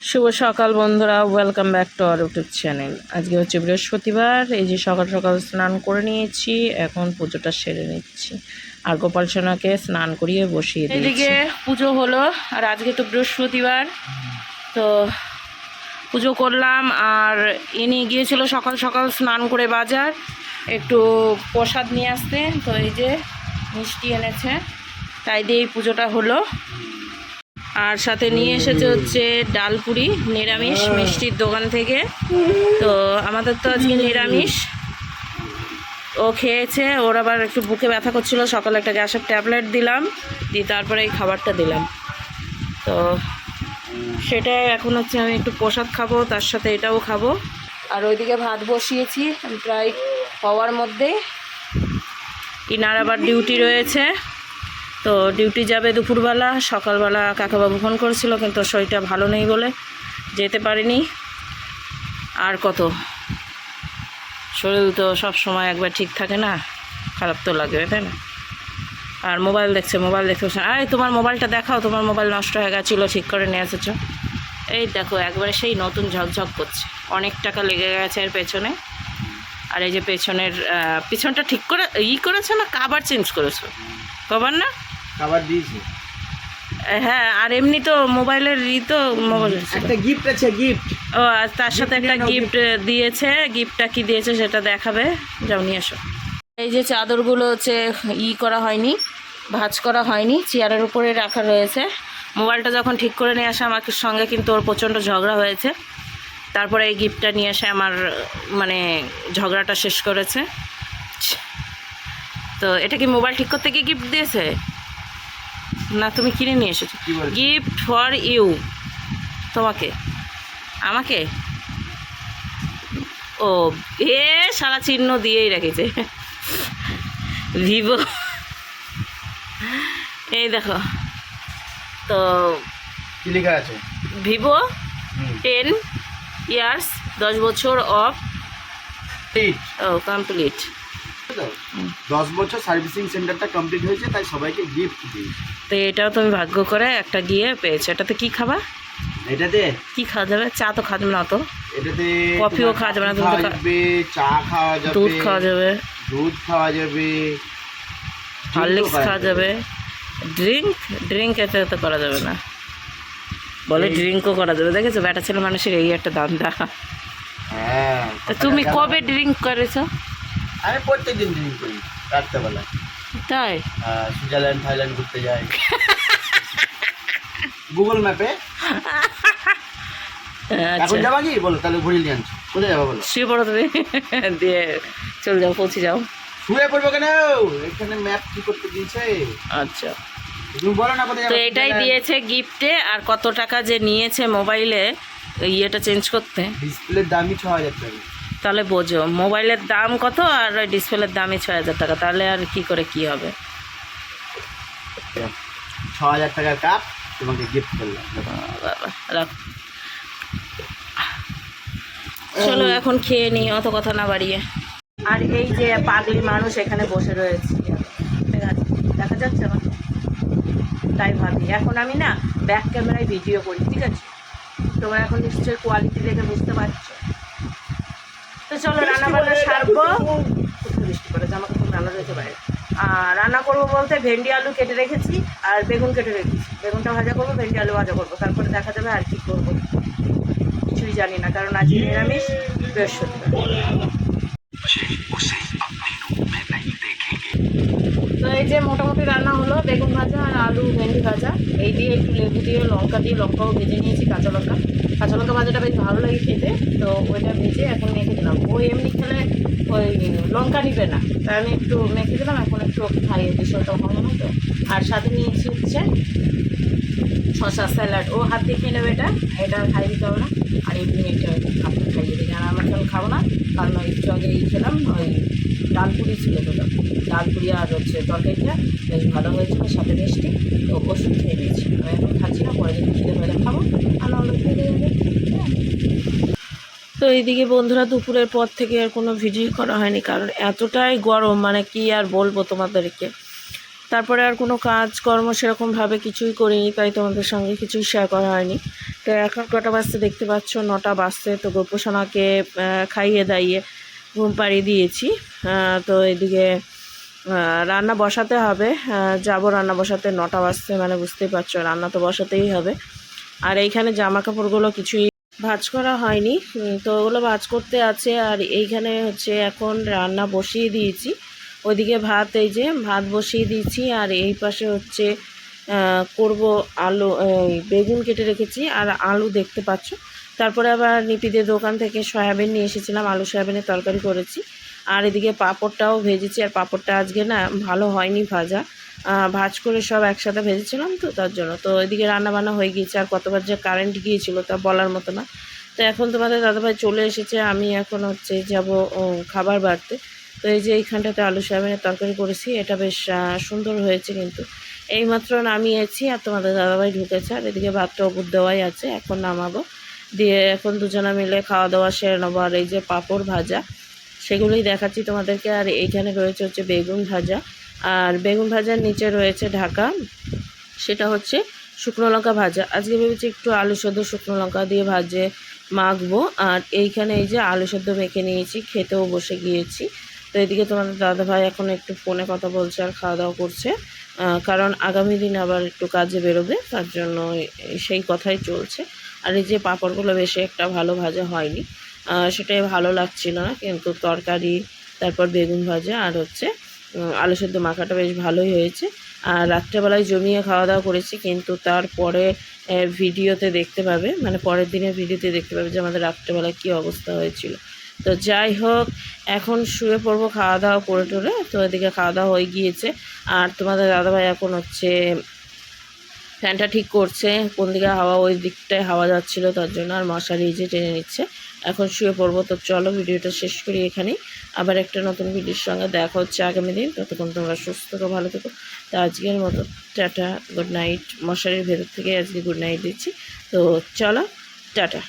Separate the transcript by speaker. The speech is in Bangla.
Speaker 1: শুভ সকাল বন্ধুরা welcome back to our YouTube channel আজকে হচ্ছে বৃহস্পতিবার, এই যে সকাল সকাল স্নান করে নিয়েছি, এখন পুজোটা সেরে নিচ্ছি। আর গোপাল সোনাকে স্নান করিয়ে বসিয়ে এদিকে পুজো হলো, আর আজকে তো বৃহস্পতিবার, তো পুজো করলাম, আর ইনি গিয়েছিল সকাল সকাল স্নান করে বাজার। একটু প্রসাদ নিয়ে আসতে, তো এই যে মিষ্টি এনেছে, তাই দিয়ে এই পুজোটা হলো। আর সাথে নিয়ে এসেছে হচ্ছে ডালপুরি নিরামিষ মিষ্টির দোকান থেকে। তো আমাদের তো আজকে নিরামিষ। ও খেয়েছে ওর আবার একটু বুকে ব্যথা করছিল সকালে একটা গ্যাসের ট্যাবলেট দিলাম দিয়ে তারপরে এই খাবারটা দিলাম। তো সেটাই এখন হচ্ছে আমি একটু প্রসাদ খাব তার সাথে এটাও খাব। আর ওইদিকে ভাত বসিয়েছি প্রায় হওয়ার মধ্যে। ইনার আবার ডিউটি রয়েছে। তো ডিউটি যাবে দুপুরবেলা, সকালবেলা কাকাবাবু ফোন করেছিল, কিন্তু শরীরটা ভালো নেই বলে যেতে পারিনি। আর কত? শরীর তো সব সময় একবার ঠিক থাকে না, খারাপ তো লাগবে, তাই না? আর মোবাইল দেখছে, মোবাইল দেখতে আরে তোমার মোবাইলটা দেখাও, তোমার মোবাইল নষ্ট হয়ে গেছিল, ঠিক করে নিয়ে এসেছ। এই দেখো, একবারে সেই নতুন ঝকঝক করছে। অনেক টাকা লেগে গেছে এর পেছনে। আর এই যে পেছনের পিছনটা ঠিক করে, ই করেছ না, কাবার চেঞ্জ করেছ? কবার না?
Speaker 2: খাবার দিয়েছি?
Speaker 1: হ্যাঁ আর এমনি তো মোবাইলের ই তো মোবাইল।
Speaker 2: একটা গিফট আছে গিফট
Speaker 1: ও আর তার সাথে একটা গিফট দিয়েছে। গিফটটা কি দিয়েছে সেটা দেখাবে। যাও নিয়ে এসো। এই যে চাদরগুলো হচ্ছে ই করা হয়নি ভাঁজ করা হয়নি চেয়ারের উপরে রাখা রয়েছে। মোবাইলটা যখন ঠিক করে নিয়ে আসে আমার সঙ্গে কিন্তু ওর প্রচণ্ড ঝগড়া হয়েছে। তারপরে এই গিফটটা নিয়ে এসে আমার মানে ঝগড়াটা শেষ করেছে। তো এটা কি মোবাইল ঠিক করতে গিয়ে গিফট দিয়েছে? না তুমি কিনে নিয়ে এসেছ। গিফট ফর ইউ তোমাকে? আমাকে? ও এ সারা চিহ্ন দিয়েই রেখেছে। ভিভো। এই দেখো। তো
Speaker 2: লেখা আছে?
Speaker 1: ভিভো টেন ইয়ার্স দশ বছর অফ ও কমপ্লিট
Speaker 2: তো, দশ বছর সার্ভিসিং সেন্টারটা কমপ্লিট হয়েছে তাই সবাইকে গিফট দিয়েছি।
Speaker 1: তো এটাও তুমি ভাগ্য করে একটা গিয়ে পেয়েছ। এটাতে কি খাবা?
Speaker 2: এটাতে?
Speaker 1: কি খাওয়া যাবে? চা তো খাওয়া যাবে না তো।
Speaker 2: এটাতে
Speaker 1: কফিও খাওয়া যাবে না, তুমি
Speaker 2: চা খাওয়া যাবে
Speaker 1: দুধ খাওয়া যাবে।
Speaker 2: দুধ খাওয়া যাবে
Speaker 1: হরলিক্স
Speaker 2: খাওয়া
Speaker 1: যাবে। ড্রিঙ্ক? ড্রিঙ্ক এতে তো করা যাবে না। বলে ড্রিঙ্কও করা যাবে। দেখেছ? বেটা ছেলে মানুষের এই একটা দাম দা
Speaker 2: হ্যাঁ
Speaker 1: তুমি কবে ড্রিঙ্ক করেছ?
Speaker 2: আমি প্রত্যেকদিন ড্রিঙ্ক করি রাত্রেবেলা।
Speaker 1: তাই?
Speaker 2: সুইজারল্যান্ড থাইল্যান্ড ঘুরতে যাই। গুগল ম্যাপে এখন
Speaker 1: আচ্ছা।
Speaker 2: যাবা কি? বলো তাহলে ঘুরিয়ে নিয়ে আনছি। কোথায় যাব বলো?
Speaker 1: শুয়ে পড়ো তুমি। দিয়ে চলে যাও পৌঁছে যাও।
Speaker 2: শুয়ে পড়ব কেন? এখানে ম্যাপ কি করতে দিয়েছে?
Speaker 1: আচ্ছা।
Speaker 2: বলো না কোথায়
Speaker 1: তো এটাই দিয়েছে গিফটে আর কত টাকা যে নিয়েছে মোবাইলে ইয়েটা চেঞ্জ করতে।
Speaker 2: ডিসপ্লের দামই ছ হাজার টাকা।
Speaker 1: তাহলে বোঝো মোবাইলের দাম কত আর ওই ডিসপ্লের দামই ছয় হাজার টাকা তাহলে আর কি করে কি হবে?
Speaker 2: ছ হাজার টাকার কাপ তোমাকে গিফট করলাম।
Speaker 1: বাবা, রাখ। চলো এখন খেয়ে নিই অত কথা না বাড়িয়ে। আর এই যে পাগলি মানুষ এখানে বসে রয়েছে। দেখা দেখা যাচ্ছে আমার তাই ভাবি। এখন আমি না ব্যাক ক্যামেরায় ভিডিও করি ঠিক আছে? তোমরা এখন নিশ্চয়ই কোয়ালিটি দেখে বুঝতে পারছ। চলো রান্না বান্না সারবো। বৃষ্টি পড়ে জামা কাপড় রান্না রয়েছে বাইরে। আর রান্না করব বলতে ভেন্ডি আলু কেটে রেখেছি আর বেগুন কেটে রেখেছি। বেগুনটা ভাজা করব ভেন্ডি আলু ভাজা করব। তারপরে দেখা যাবে আর কি করব। কিছুই জানি না কারণ আজ নিরামিষ বৃহস্পতিবার তো এই যে মোটামুটি রান্না হলো, বেগুন ভাজা আর আলু ভেন্ডি ভাজা। এই দিয়ে একটু লেবু দিয়ে, লঙ্কা দিয়ে, লঙ্কাও ভেজে নিয়েছি, কাঁচা লঙ্কা। কাঁচা লঙ্কা ভাজাটা বেশ ভালো লাগে খেতে, তো ওইটা ভেজে এখন মেখে দিলাম। ও এমনি খেলে ওই লঙ্কা নিবে না তাই আমি একটু মেখে দিলাম, এখন একটু ওকে খাইয়ে সেটা ভালো না তো আর সাথে নিয়েছি হচ্ছে শশা স্যালাড। ও হাত দিয়ে খেয়ে নেবে এটা এটা খাইয়ে দিতে হবে না। আর এমনি এটা আপনি খাইয়ে দিই আর আমরা এখন খাব না, কারণ ওই একটু আগে খেলাম, ওই ডাল পুরি ছিল তো ডাল পুরি আর হচ্ছে তরকারিটা বেশ ভালো হয়েছিল, সাথে মিষ্টি তো ওষুধ খেয়ে নিয়েছি। আমি এখন খাচ্ছি না, পরে যদি খিদে হলে খাব, আর নাহলে খেয়ে যাবে তো এইদিকে বন্ধুরা দুপুরের পর থেকে আর কোনো ভিডিও করা হয়নি, কারণ এতটাই গরম মানে কি আর বলব তোমাদেরকে। তারপরে আর কোনো কাজকর্ম সেরকমভাবে কিছুই করিনি, তাই তোমাদের সঙ্গে কিছুই শেয়ার করা হয়নি। তো এখন কটা বাজতে দেখতে পাচ্ছ? নটা বাজতে, তো গোপোষণাকে খাইয়ে দাইয়ে ঘুম পাড়িয়ে দিয়েছি। তো এদিকে রান্না বসাতে হবে। যাব রান্না বসাতে, নটা বাজতে মানে বুঝতেই পারছ, রান্না তো বসাতেই হবে। আর এইখানে জামা কাপড়গুলো কিছুই ভাজ করা হয়নি। তো ওগুলো ভাজ করতে আছে, আর এইখানে হচ্ছে এখন রান্না বসিয়ে দিয়েছি। ওইদিকে ভাত, এই যে ভাত বসিয়ে দিয়েছি, আর এই পাশে হচ্ছে করব আলু বেগুন কেটে রেখেছি, আর আলু দেখতে পাচ্ছ। তারপরে আবার নিপিদের দোকান থেকে সয়াবিন নিয়ে এসেছিলাম, আলু সয়াবিনের তরকারি করেছি। আর এদিকে পাঁপড়টাও ভেজেছি, আর পাঁপড়টা আজকে না ভালো হয়নি ভাজা। ভাজ করে সব একসাথে ভেজেছিলাম তো, তার জন্য। তো এদিকে রান্নাবান্না হয়ে গিয়েছে, আর কতবার যে কারেন্ট গিয়েছিল তা বলার মতো না। তো এখন তোমাদের দাদাভাই চলে এসেছে, আমি এখন হচ্ছে যাব খাবার বাড়তে। তো এই যে এইখানটাতে আলু সয়াবিনের তরকারি করেছি, এটা বেশ সুন্দর হয়েছে কিন্তু। এইমাত্র নামিয়েছি, আর তোমাদের দাদাভাই ঢুকেছে, আর এদিকে ভাতটা অপুর দেওয়াই আছে, এখন নামাবো। দিয়ে এখন দুজনা মিলে খাওয়া দাওয়া সেরে নেব। আর এই যে পাঁপড় ভাজা, সেগুলোই দেখাচ্ছি তোমাদেরকে। আর এইখানে রয়েছে হচ্ছে বেগুন ভাজা। আর বেগুন ভাজার নিচে রয়েছে ঢাকা। সেটা হচ্ছে শুকনো লঙ্কা ভাজা। আজকে ভেবেছি একটু আলু সেদ্ধ শুকনো লঙ্কা দিয়ে ভাজে, মাখবো। আর এইখানে এই যে আলু সেদ্ধ মেখে নিয়েছি, খেতেও বসে গিয়েছি। তো এদিকে তোমাদের দাদা ভাই এখন একটু ফোনে কথা বলছে আর খাওয়া দাওয়া করছে কারণ আগামী দিন আবার একটু কাজে বেরোবে, তার জন্য সেই কথাই চলছে। আর এই যে পাঁপড়গুলো বেশি একটা ভালো ভাজা হয়নি সেটাই ভালো লাগছিল না, কিন্তু তরকারি, তারপর বেগুন ভাজা আর হচ্ছে আলু সেদ্ধ মাখাটা বেশ ভালোই হয়েছে। আর রাত্রেবেলায় জমিয়ে খাওয়া দাওয়া করেছি, কিন্তু তারপরে ভিডিওতে দেখতে পাবে মানে পরের দিনের ভিডিওতে দেখতে পাবে যে আমাদের রাত্রেবেলায় কী অবস্থা হয়েছিল। তো যাই হোক, এখন শুয়ে পড়ব খাওয়া দাওয়া করে টোরে, তো এদিকে খাওয়া দাওয়া হয়ে গিয়েছে। আর তোমাদের দাদাভাই এখন হচ্ছে ফ্যানটা ঠিক করছে, কোন দিকে হাওয়া, ওই দিকটায় হাওয়া যাচ্ছিল, তার জন্য আর মশারি যে টেনে নিচ্ছে। এখন শুয়ে পড়ব, তো চলো ভিডিওটা শেষ করি এখানেই। আবার একটা নতুন ভিডিওর সঙ্গে দেখা হচ্ছে আগামী দিন। ততক্ষণ তোমরা সুস্থ থেকো, ভালো থেকো। তো আজকের মতো টাটা, গুড নাইট। মশারির ভেতর থেকে আজকে গুড নাইট দিচ্ছি। তো চলো, টাটা।